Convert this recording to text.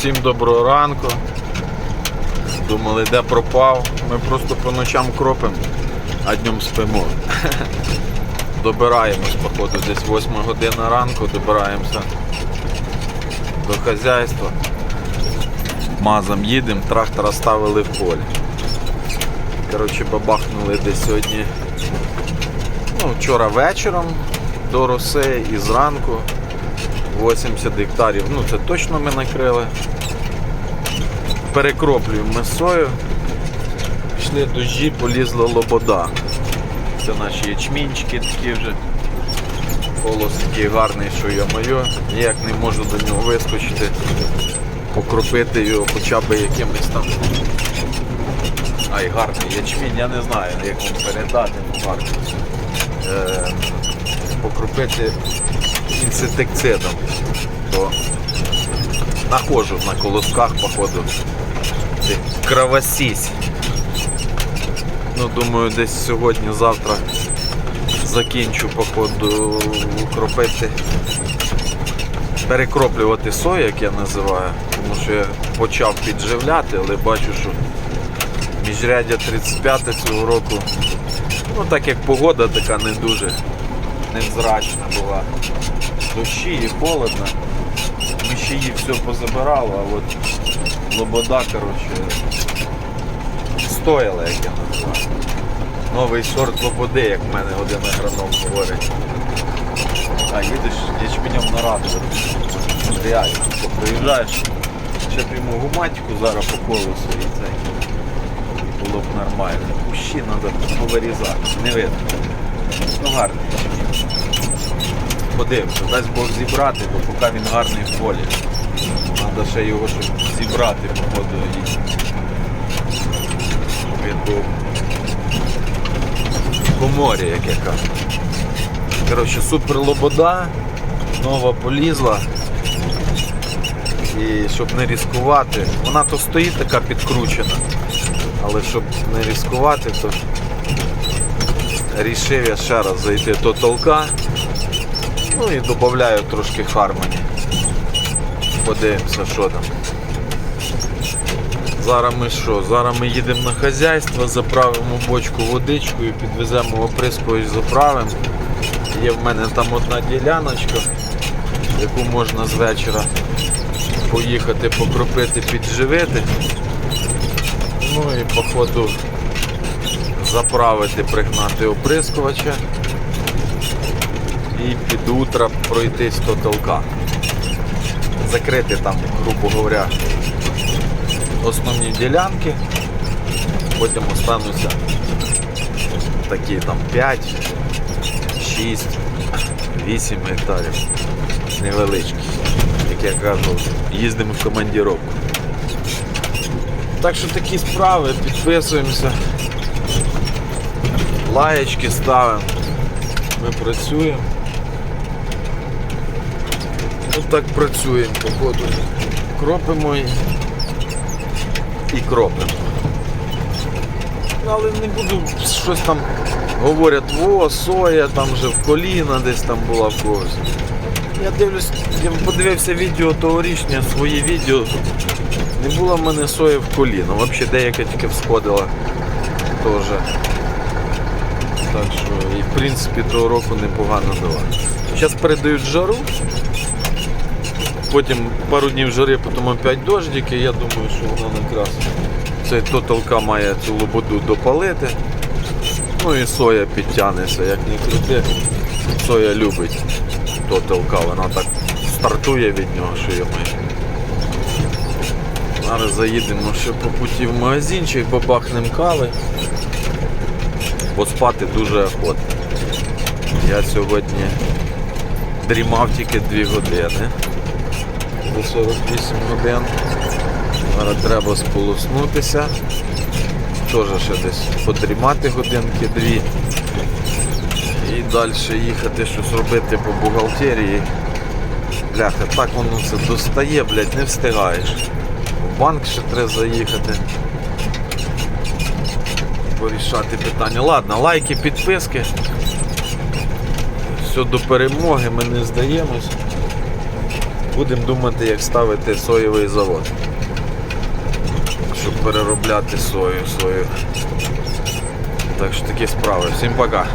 Всім доброго ранку. Думали, де пропав. Ми просто по ночам кропимо, а днем спимо. Добираємось, походу, десь 8 година ранку, добираємося до хазяйства. Мазом їдемо, трактора ставили в полі. Коротше, бабахнули десь сьогодні. Ну, вчора вечором до роси і зранку. 80 гектарів. Ну це точно ми накрили. Перекроплюємо ми сою. Пішли дощі, полізла лобода. Це наші ячмінчики такі вже. Колос такий гарний, що я моє. Ніяк не можу до нього вискочити, покропити його хоча б якимось там. Ай, гарний ячмінь, я не знаю, як вам передати, ну гарний. Е, покропити інсектицидом. То нахожу на колосках, походу. Цих. Ну, думаю, десь сьогодні-завтра закінчу, походу, кропити. Перекроплювати сою, як я називаю, тому що я почав підживляти, але бачу, що міжрядя 35 цього року, ну так як погода така не дуже невзрачна була. Дощі і холодно. Ми ще її все позабирали, а от лобода, коротше, стояла, як я називаю. Новий сорт лободи, як в мене один агроном говорить. А їдеш ячменем на раду. Реально, приїжджаєш, ще б йому гуматику зараз по колесу і цей. І було б нормально. Кущі треба повирізати, не видно. Ну гарний. Подивимося, дасть Бог зібрати, бо поки він гарний в полі. Треба ще його щоб зібрати, походу, і він був по морі, як я кажу. Коротше, супер лобода, нова полізла. І щоб не ризикувати, вона то стоїть така підкручена, але щоб не ризикувати, то рішив я ще раз зайти до толка. Ну і додаю трошки хармоні. Подивимося, що там. Зараз ми що? Зараз ми їдемо на хазяйство, заправимо бочку водичкою, підвеземо оприскувач, заправимо. Є в мене там одна діляночка, яку можна з вечора поїхати покропити, підживити. Ну і походу заправити, пригнати оприскувача і під утро пройтись до толка. Закрити там, грубо говоря, основні ділянки, потім остануться такі там 5, 6, 8 гектарів невеличкі. Як я кажу, їздимо в командіровку. Так що такі справи, підписуємося, лаєчки ставимо, ми працюємо. Ось так працюємо, походу. Кропимо і, і кропимо. Ну, Але не буду щось там говорять, во, соя там вже в коліна десь там була в когось. Я дивлюсь, я подивився відео тогорічне, свої відео. Не було в мене сої в коліно. Взагалі деяка тільки всходила теж. Так що і в принципі того року непогано дала. Зараз передають жару. Потім пару днів жари, потім опять дождики, я думаю, що вона якраз цей тоталка має цю лободу допалити. Ну і соя підтягнеться, як не крути. Соя любить тоталка, вона так стартує від нього, що я маю. Зараз заїдемо ще по путі в магазинчик, бабахнемо кави. Поспати дуже охотно. Я сьогодні дрімав тільки 2 години до 48 годин. Зараз треба сполоснутися. Теж ще десь подрімати годинки дві. І далі їхати щось робити по бухгалтерії. Бляха, так воно це достає, блядь, не встигаєш. В банк ще треба заїхати. Порішати питання. Ладно, лайки, підписки. Все до перемоги, ми не здаємось будемо думати, як ставити соєвий завод. Щоб переробляти сою сою. Так що такі справи. Всім пока.